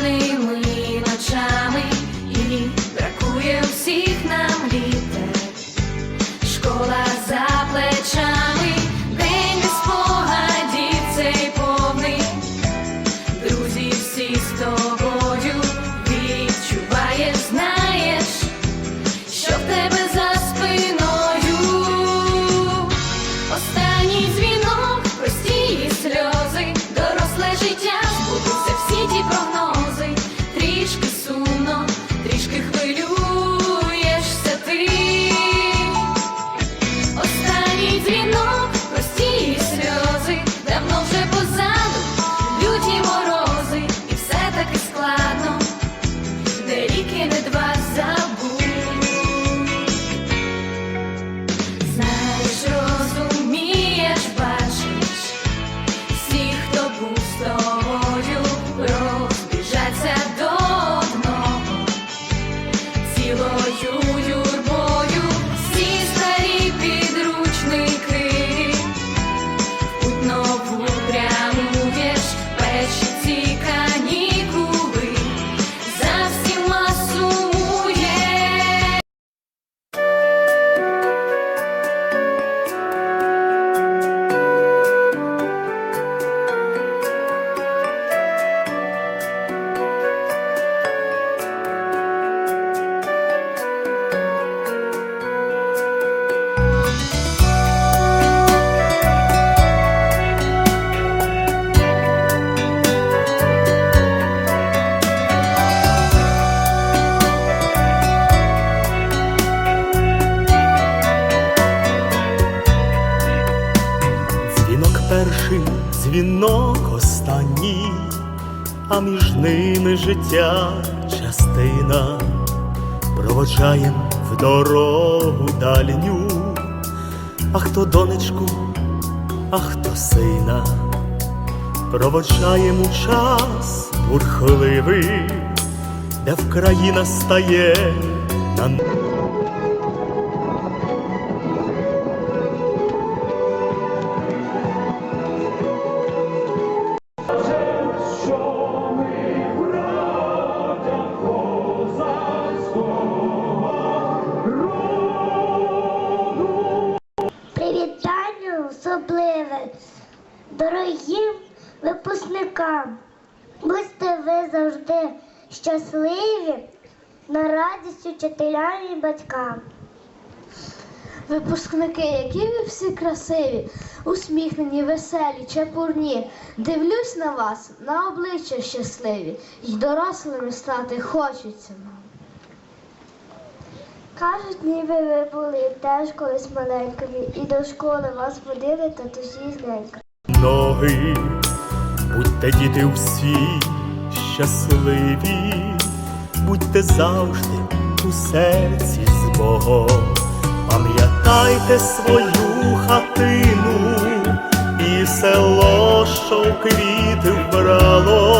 money перший дзвінок останній, а між ними життя частина, проводжаєм в дорогу дальню, а хто донечку, а хто сина, проводжаєм у час бурхливий, де Вкраїна стає на особливець дорогим випускникам. Будьте ви завжди щасливі на радість учителям і батькам. Випускники, які ви всі красиві, усміхнені, веселі, чепурні. Дивлюсь на вас, на обличчя щасливі, й дорослими стати хочеться нам. Кажуть, ніби ви були теж колись маленькими, і до школи вас водили татусі з неньками. ноги, будьте діти всі щасливі, будьте завжди у серці з Богом, пам'ятайте свою хатину і село, що квіти вбрало,